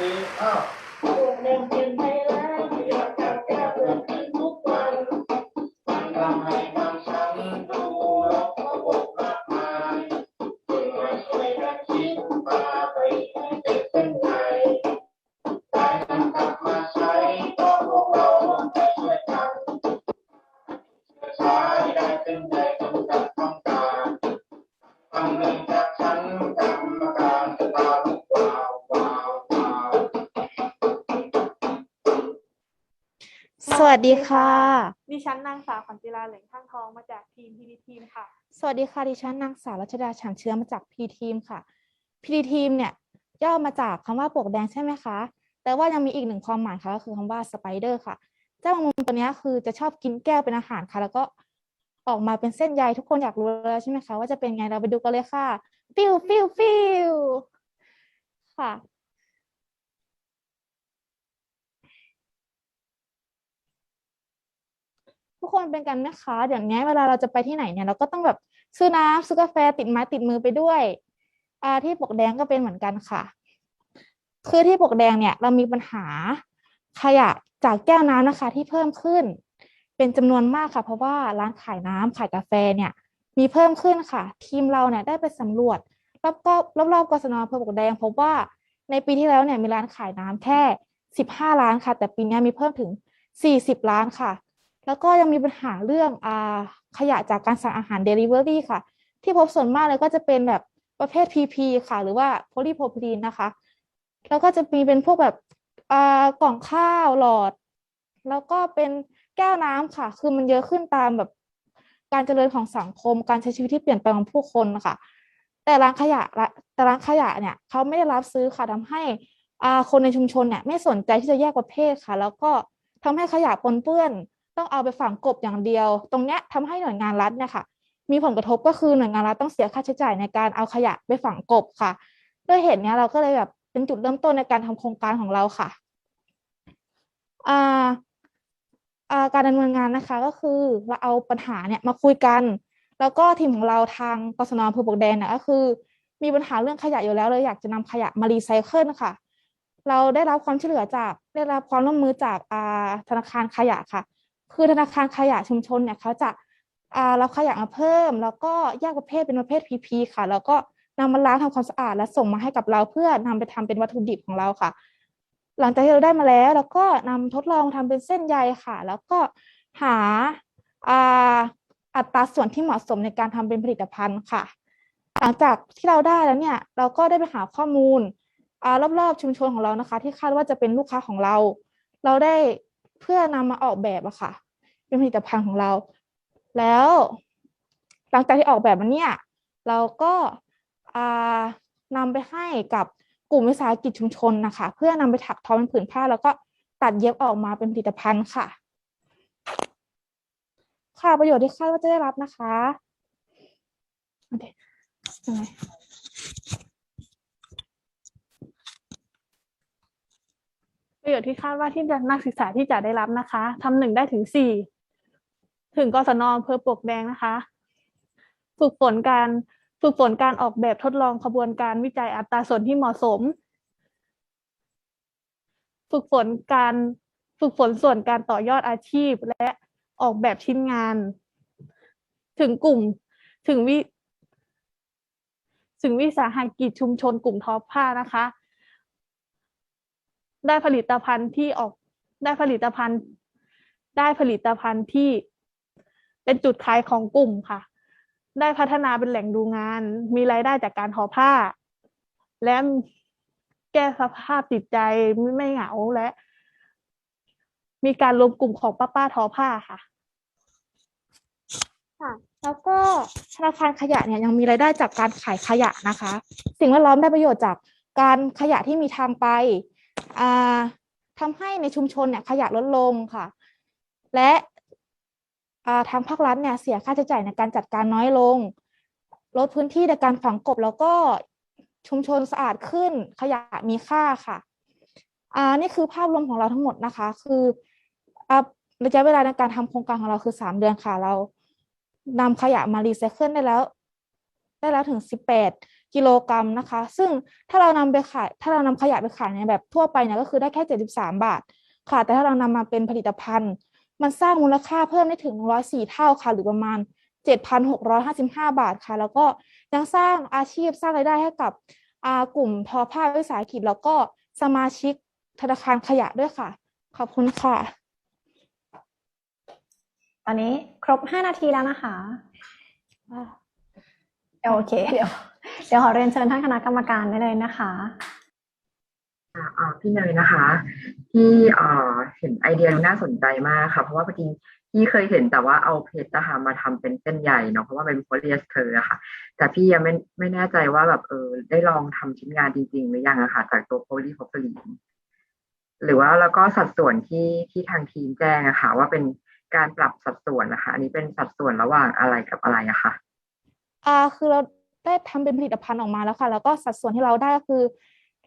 สี่อ้าวพวกเด็กกินไป สวัสดีค่ะ ดิฉันนางสาวขวัญจิราเหล่งข้างทองมาจากทีมพีดีทีมค่ะ สวัสดีค่ะ ดิฉันนางสาวรัชดาฉางเชื้อมาจากพีทีมค่ะพีทีมเนี่ยย่อมาจากคำว่าปลวกแดงใช่ไหมคะ แต่ว่ายังมีอีกหนึ่งความหมายค่ะก็คือคำว่าสไปเดอร์ค่ะ เจ้าแมงมุมตัวเนี้ยคือจะชอบกินแก้วเป็นอาหารค่ะ แล้วก็ออกมาเป็นเส้นใยทุกคนอยากรู้แล้วใช่ไหมคะว่าจะเป็นไงเราไปดูกันเลยค่ะ ฟิวฟิวฟิวค่ะ ทุกคนเป็นกันไหมคะเดี๋ยวนี้เวลาเราจะไปที่ไหนเนี่ยเราก็ต้องแบบซื้อน้ำซื้อกาแฟติดไม้ติดมือไปด้วยอ่าที่ปกแดงก็เป็นเหมือนกันค่ะ คือที่ปกแดงเนี่ย เรามีปัญหาขยะจากแก้วน้ำนะคะ ที่เพิ่มขึ้น เป็นจำนวนมากค่ะ เพราะว่าร้านขายน้ำขายกาแฟเนี่ย มีเพิ่มขึ้นค่ะ ทีมเราเนี่ยได้ไปสำรวจรอบก็รอบกศนอำเภอปกแดงพบว่าในปีที่แล้วเนี่ยมีร้านขายน้ำแค่สิบห้าร้านค่ะ แต่ปีนี้มีเพิ่มถึงสี่สิบร้านค่ะ แล้วก็ยังมีปัญหาเรื่องอ่าขยะจากการสั่งอาหาร Delivery ค่ะ ที่พบส่วนมากเลยก็จะเป็นแบบประเภท PP ค่ะ หรือว่าโพลีโพลีนนะคะ แล้วก็จะมีเป็นพวกแบบอ่ากล่องข้าวหลอด แล้วก็เป็นแก้วน้ำค่ะ คือมันเยอะขึ้นตามแบบการเจริญของสังคม การใช้ชีวิตที่เปลี่ยนแปลงของผู้คนค่ะ แต่ร้านขยะแต่ร้านขยะเนี่ยเขาไม่ได้รับซื้อค่ะทำให้อ่าคนในชุมชนเนี่ยไม่สนใจที่จะแยกประเภทค่ะ แล้วก็ทำให้ขยะปนเปื้อน ต้องเอาไปฝังกบอย่างเดียว ตรงเนี้ยทำให้หน่วยงานรัฐเนี่ยค่ะมีผลกระทบก็คือหน่วยงานรัฐต้องเสียค่าใช้จ่ายในการเอาขยะไปฝังกบค่ะ ด้วยเหตุเนี้ยเราก็เลยแบบเป็นจุดเริ่มต้นในการทำโครงการของเราค่ะอา่าการดำเนินงานนะคะก็คือเราเอาปัญหาเนี่ยมาคุยกัน แล้วก็ทีมของเราทางกศนอำเภอปกแดงเนี่ยก็คือ มีปัญหาเรื่องขยะอยู่แล้วเลยอยากจะนำขยะมารีไซเคิลค่ะ เราได้รับความช่วยเหลือจากได้รับความร่วมมือจากอาธนาคารขยะค่ะ คือธนาคารขยะชุมชนเนี่ยเขาจะอ่ารับขยะมาเพิ่ม แล้วก็แยกประเภทเป็นประเภท PP ค่ะ แล้วก็นำมาล้างทำความสะอาดและส่งมาให้กับเราเพื่อนำไปทำเป็นวัตถุดิบของเราค่ะ หลังจากที่เราได้มาแล้ว เราก็นำทดลองทำเป็นเส้นใยค่ะ แล้วก็หาอ่าอัตราส่วนที่เหมาะสมในการทำเป็นผลิตภัณฑ์ค่ะ หลังจากที่เราได้แล้วเนี่ย เราก็ได้ไปหาข้อมูลอรอบๆชุมชนของเรานะคะ ที่คาดว่าจะเป็นลูกค้าของเรา เราได้ เพื่อนำมาออกแบบอะค่ะ เป็นผลิตภัณฑ์ของเรา แล้ว หลังจากที่ออกแบบมันเนี่ย เราก็อ่านำไปให้กับกลุ่มวิสาหกิจชุมชนนะคะ เพื่อนำไปถักทอเป็นผืนผ้า แล้วก็ตัดเย็บออกมาเป็นผลิตภัณฑ์ค่ะ ค่ะประโยชน์ที่คาดว่าจะได้รับนะคะโอเคยังไง ประโยชน์ที่คาดว่าที่นักศึกษาที่จะได้รับนะคะทำหนึ่งได้ถึงสี่ถึงกศนอำเภอปลวกแดงนะคะ ฝึกฝนการฝึกฝนการออกแบบทดลองขบวนการวิจัยอัตราส่วนที่เหมาะสม ฝึกฝนการฝึกฝนส่วนการต่อยอดอาชีพและออกแบบชิ้นงาน ถึงกลุ่มถึงวิ ถึงวิสาหกิจชุมชนกลุ่มทอผ้านะคะ ได้ผลิตภัณฑ์ที่ออกได้ผลิตภัณฑ์ ได้ผลิตภัณฑ์ที่เป็นจุดขายของกลุ่มค่ะ ได้พัฒนาเป็นแหล่งดูงาน มีรายได้จากการทอผ้า และแก้สภาพจิตใจไม่เหงาและ มีการรวมกลุ่มของป้าป้าๆทอผ้าค่ะค่ะแล้วก็ธนาคารขยะเนี่ยยังมีรายได้จากการขายขยะนะคะ สิ่งแวดล้อมได้ประโยชน์จากการขยะที่มีทางไป ทำให้ในชุมชนเนี่ยขยะลดลงค่ะ และาทางภาครัฐเนี่ยเสียค่าใช้จ่ายในการจัดการน้อยลง ลดพื้นที่ในการฝังกบแล้วก็ชุมชนสะอาดขึ้นขยะมีค่าค่ะอ่านี่คือภาพรวมของเราทั้งหมดนะคะ คืออ่าระยะเวลาในการทำโครงการของเราคือสามเดือนค่ะ เรานำขยะมารีไซเคิลได้แล้ว ได้แล้วถึงสิบแปด กิโลกรัมนะคะ ซึ่งถ้าเรานำไปขายถ้าเรานำขยะไปขายในแบบทั่วไปเนี่ยก็คือได้แค่เจ็ดสิบสามบาท ค่ะ แต่ถ้าเรานำมาเป็นผลิตภัณฑ์ มันสร้างมูลค่าเพิ่มได้ถึงร้อยสี่เท่าค่ะ หรือประมาณเจ็ดพันหกร้อยห้าสิบห้าบาทค่ะ แล้วก็ยังสร้างอาชีพสร้างรายได้ให้กับอ่ากลุ่มทอผ้าวิสาหกิจแล้วก็สมาชิกธนาคารขยะด้วยค่ะ ขอบคุณค่ะ ตอนนี้ครบ 5 นาทีแล้วนะคะ โอเคเดี๋ยว เดี๋ยวขอเรียนเชิญท่านคณะกรรมการได้เลยนะคะอ่าอ่าพี่เนยนะคะ ที่อ่าเห็นไอเดียน่าสนใจมากค่ะ เพราะว่าเมื่อกี้พี่เคยเห็นแต่ว่าเอาเพชรนะคะมาทำเป็นเส้นใหญ่เนาะเพราะว่าเป็นโพลีเอสเตอร์อะค่ะ แต่พี่ยังไม่ไม่แน่ใจว่าแบบเออได้ลองทำชิ้นงานจริง ๆ หรือยังอะค่ะ จากตัวโพลีโพรลีนหรือว่าแล้วก็สัดส่วนที่ที่ทางทีมแจ้งอะค่ะ ว่าเป็นการปรับสัดส่วนนะคะ อันนี้เป็นสัดส่วนระหว่างอะไรกับอะไรอะค่ะอ่าคือเรา ได้ทำเป็นผลิตภัณฑ์ออกมาแล้วค่ะ แล้วก็สัดส่วนที่เราได้ก็คือ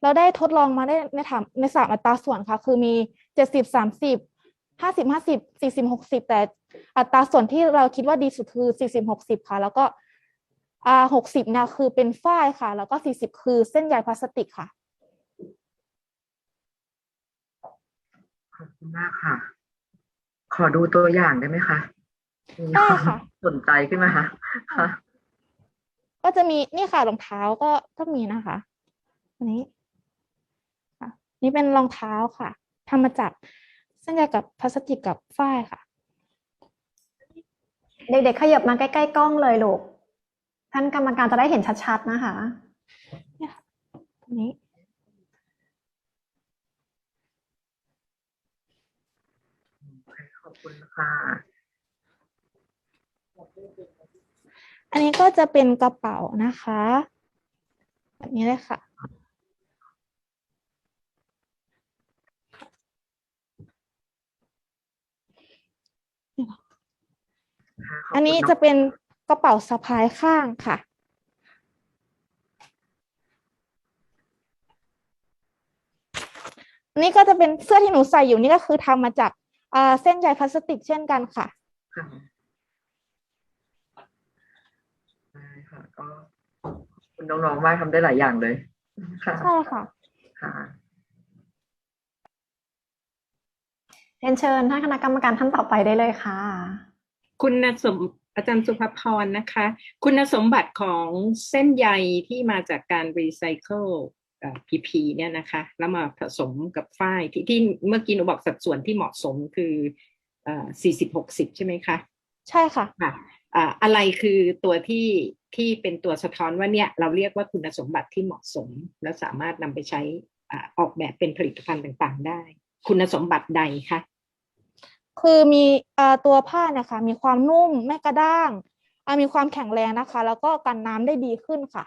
เราได้ทดลองมาได้ในถามในสามอัตราส่วนค่ะ คือมีเจ็ดสิบสามสิบห้าสิบห้าสิบสี่สิบหกสิบแต่อัตราส่วนที่เราคิดว่าดีสุดคือสี่สิบหกสิบค่ะ แล้วก็อ่าหกสิบเนี่ยคือเป็นฝ้ายค่ะ แล้วก็สี่สิบคือเส้นใยพลาสติกค่ะขอบคุณมากค่ะ ขอดูตัวอย่างได้ไหมคะมีได้ค่ะ สนใจขึ้นไหมคะค่ะ ก็จะมีนี่ค่ะรองเท้าก็ก็มีนะคะอันนี้ค่ะนี่เป็นรองเท้าค่ะทำมาจากเส้นใยกับพลาสติกกับฝ้ายค่ะ เด็กๆขยับมาใกล้ๆกล้องเลยลูกท่านกรรมการจะได้เห็นชัดๆนะคะเนี่ยค่ะตรงนี้ขอบคุณค่ะ อันนี้ก็จะเป็นกระเป๋านะคะ แบบนี้เลยค่ะ อันนี้จะเป็นกระเป๋าสะพายข้างค่ะนนี้ก็จะเป็นเสื้อที่หนูใส่อยู่นี่ก็คือทำมาจากเส้นใยพลาสติกเช่นกันค่ะ ค่ะได้ค่ะ ก็ขอบคุณน้องๆมากทำได้หลายอย่างเลยค่ะใช่ค่ะค่ะเรียนเชิญท่านคณะกรรมการท่านต่อไปได้เลยค่ะ คุณสมอาจารย์สุภพรนะคะ คุณสมบัติของเส้นใยที่มาจากการรีไซเคิลเอ่อ PP เนี่ยนะคะ แล้วมาผสมกับฝ้ายที่ที่เมื่อกี้หนูบอกสัดส่วนที่เหมาะสมคือเอ่อ40 60ใช่ไหมคะ ใช่ค่ะค่ะ อะไรคือตัวที่ที่เป็นตัวสะท้อนว่าเนี่ยเราเรียกว่าคุณสมบัติที่เหมาะสม และสามารถนำไปใช้ออกแบบเป็นผลิตภัณฑ์ต่างๆ ได้ คุณสมบัติใดคะคือมีอตัวผ้านะคะ มีความนุ่มไม่กระด้างมีความแข็งแรงนะคะ แล้วก็กันน้ำได้ดีขึ้นค่ะ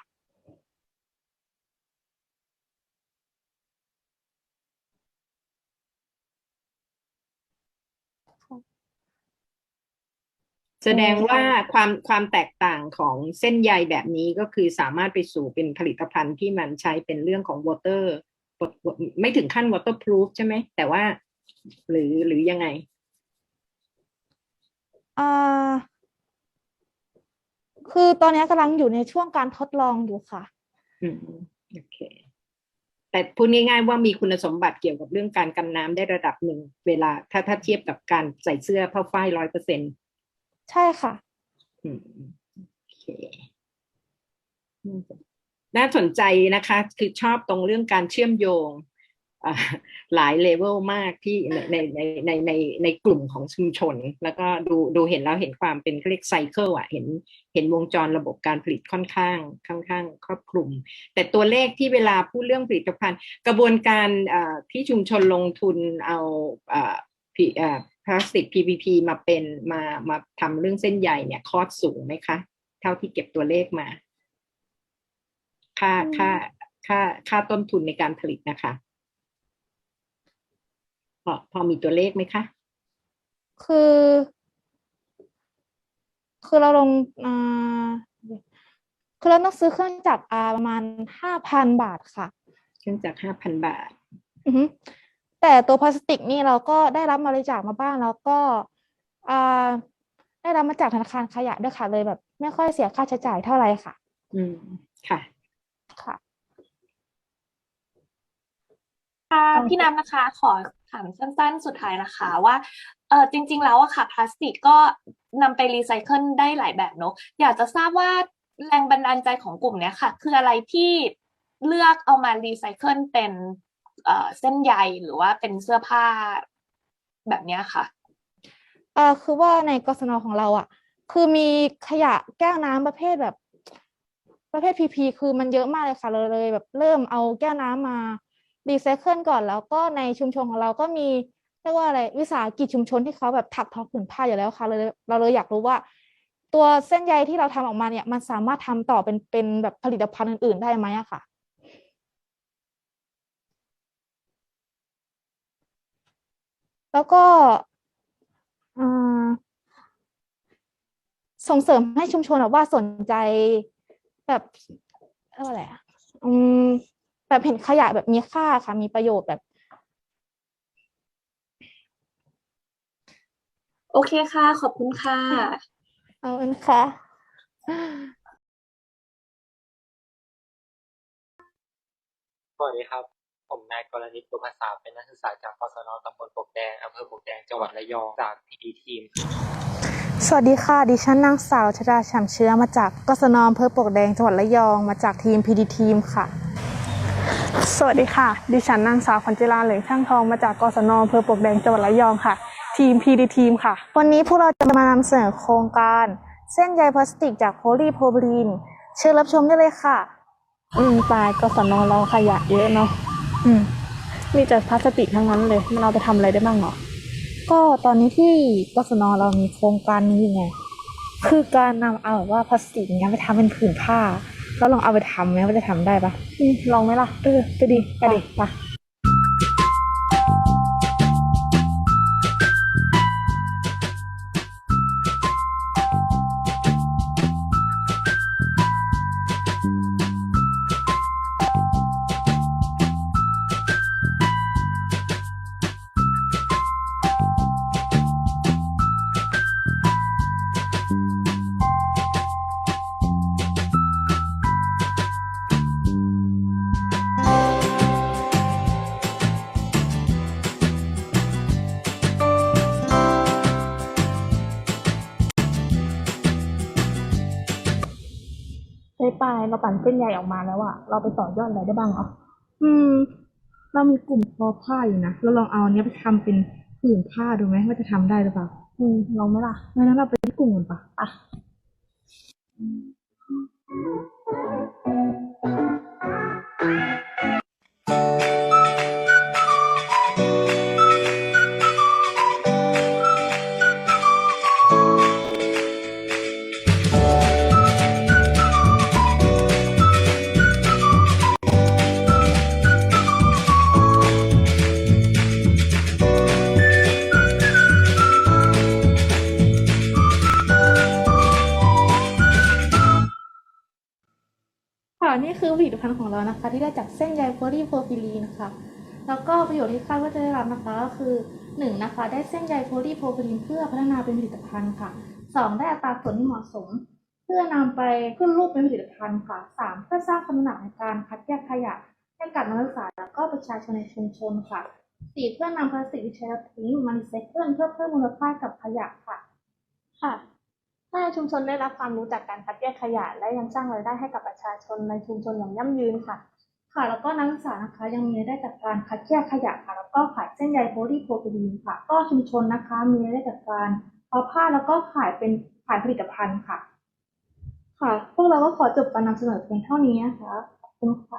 แสดงว่าความความแตกต่างของเส้นใยแบบนี้ก็คือสามารถไปสู่เป็นผลิตภัณฑ์ที่มันใช้เป็นเรื่องของ water ไม่ถึงขั้น waterproof ใช่ไหม แต่ว่า หรือหรือยังไงอ่าคือตอนนี้กำลังอยู่ในช่วงการทดลองอยู่ค่ะ อืมโอเค แต่พูดง่ายๆว่ามีคุณสมบัติเกี่ยวกับเรื่องการกันน้ำได้ระดับหนึ่งเวลาถ้าถ้าเทียบกับการใส่เสื้อผ้าฝ้ายร้อยเปอร์เซ็นต์ ใช่ค่ะ อืมโอเคน่าสนใจนะคะ คือชอบตรงเรื่องการเชื่อมโยงหลายเลเวลมากที่ในในในในในในกลุ่มของชุมชน แล้วก็ดูดูเห็นแล้วเห็นความเป็นเรียกไซเคิลอะเห็นเห็นวงจรระบบการผลิตค่อนข้างค่อนข้างครอบคลุม แต่ตัวเลขที่เวลาพูดเรื่องผลิตภัณฑ์ กระบวนการที่ชุมชนลงทุนเอาอ่า P- อ่า พลาสติก PVP มาเป็นมามาทำเรื่องเส้นใยเนี่ยคอสสูงไหมคะ เท่าที่เก็บตัวเลขมา ค่าค่าค่าค่าต้นทุนในการผลิตนะคะพอพอมีตัวเลขไหมคะ คือ คือเราลงอ่าคือเราต้องซื้อเครื่องจักรอ่าประมาณห้าพันบาทค่ะ เครื่องจากห้าพันบาท อือฮึ แต่ตัวพลาสติกนี่เราก็ได้รับบริจาคมาบ้างแล้วก็ได้รับมาจากธนาคารขยะด้วยค่ะเลยแบบ ไม่ค่อยเสียค่าใช้จ่ายเท่าไหร่ค่ะ อืมค่ะ ค่ะค่ะพี่น้ำนะคะ ขอถามสั้นๆ สุดท้ายนะคะว่าเออจริง ๆ แล้วอะค่ะ พลาสติกก็นำไปรีไซเคิลได้หลายแบบเนาะอยากจะทราบว่าแรงบันดาลใจของกลุ่มเนี้ยค่ะ คืออะไรที่เลือกเอามารีไซเคิลเป็น เอ่อเส้นใยหรือว่าเป็นเสื้อผ้าแบบเนี้ยค่ะเอ่อคือว่าในกศนของเราอะ คือมีขยะแก้วน้ำประเภทแบบ ประเภทพีพีคือมันเยอะมากเลยค่ะเราเลย แบบเริ่มเอาแก้วน้ำมารีไซเคิลก่อนแล้วก็ในชุมชนของเราก็มีเรียกว่าอะไรวิสาหกิจชุมชนที่เขาแบบถักทอผืนผ้าอยู่แล้วค่ะเลยเราเลยอยากรู้ว่า ตัวเส้นใยที่เราทำออกมาเนี่ย มันสามารถทำต่อเป็นเป็นแบบผลิตภัณฑ์อื่น ๆ ได้ไหมอะค่ะ แล้วก็อ่าส่งเสริมให้ชุมชนแบบว่าสนใจแบบเรียกว่าอะไรอะอืมแบบเห็นขยะแบบมีค่าค่ะ มีประโยชน์แบบ โอเคค่ะ ขอบคุณค่ะเอาเป็นค่ะสวัสดีครับ ผมนายกรณิตตุภาษา เป็นนักศึกษาจากกศนตำบลปลวกแดง อำเภอปลวกแดง จังหวัดระยอง จากพีดีทีมสวัสดีค่ะ ดิฉันนางสาวชดาฉ่ำเชื้อมาจากกศนอำเภอปลวกแดง จังหวัดระยอง มาจากทีมพีดีทีมค่ะ สวัสดีค่ะ ดิฉันนางสาวขวัญจิราเหลืองช่างทอง มาจากกศนอำเภอปลวกแดง จังหวัดระยองค่ะ ทีมพีดีทีมค่ะ วันนี้พวกเราจะมานำเสนอโครงการ เส้นใยพลาสติกจากโพลีโพรพิลีน เชิญรับชมได้เลยค่ะ อืมตายกศนเราขยะเยอะเนาะ อืม มีแต่พลาสติกทั้งนั้นเลย มันเอาไปทำอะไรได้บ้างเหรอ ก็ตอนนี้ที่กสนเรามีโครงการนี้อยู่ไง คือการนำเอาแบบว่าพลาสติกเนี้ยไปทำเป็นผืนผ้า แล้วลองเอาไปทำไหมว่าจะทำได้ปะอืมลองไหมล่ะ เออไปดิไปดิไป ปลายเราปั่นเส้นใยออกมาแล้วอะเราไปต่อยอดอะไรได้บ้างเหรออืม เรามีกลุ่มทอผ้าอยู่นะเราลองเอาอันเนี้ยไปทำเป็นผืนผ้าดูไหมว่าจะทำได้หรือเปล่าอืมลองไหมล่ะงั้นเราไปที่กลุ่มกันปะ อะค่ะ นี่คือผลิตภัณฑ์ของเรานะคะ ที่ได้จากเส้นใยโพลีโพรพิลีนนะคะ แล้วก็ประโยชน์ที่คาดว่าจะได้รับนะคะก็คือหนึ่งนะคะ ได้เส้นใยโพลีโพรพิลีนเพื่อพัฒนาเป็นผลิตภัณฑ์ค่ะสองได้อัตราส่วนที่เหมาะสม เพื่อนำไปขึ้นรูปเป็นผลิตภัณฑ์ค่ะสามเพื่อสร้างคุณภาพในการคัดแยกขยะให้กับนักศึกษาแล้วก็ประชาชนในชุมชนค่ะสี่เพื่อนำพลาสติกที่ใช้แล้วทิ้งมารีไซเคิลเพื่อเพิ่มมูลค่ากับขยะค่ะ ค่ะ ถ้าชุมชนได้รับความรู้จากการคัดแยกขยะ และยังสร้างรายได้ให้กับประชาชนในชุมชนอย่างยั่งยืนค่ะ ค่ะ แล้วก็นักศึกษานะคะยังมีรายได้จากการคัดแยกขยะค่ะ แล้วก็ขายเส้นใยโพลีโพรพิลีนค่ะ ก็ชุมชนนะคะ มีรายได้จากการทอผ้าแล้วก็ขายเป็นขายผลิตภัณฑ์ค่ะ ค่ะ พวกเราก็ขอจบการนำเสนอเพียงเท่านี้นะคะขอบคุณค่ะ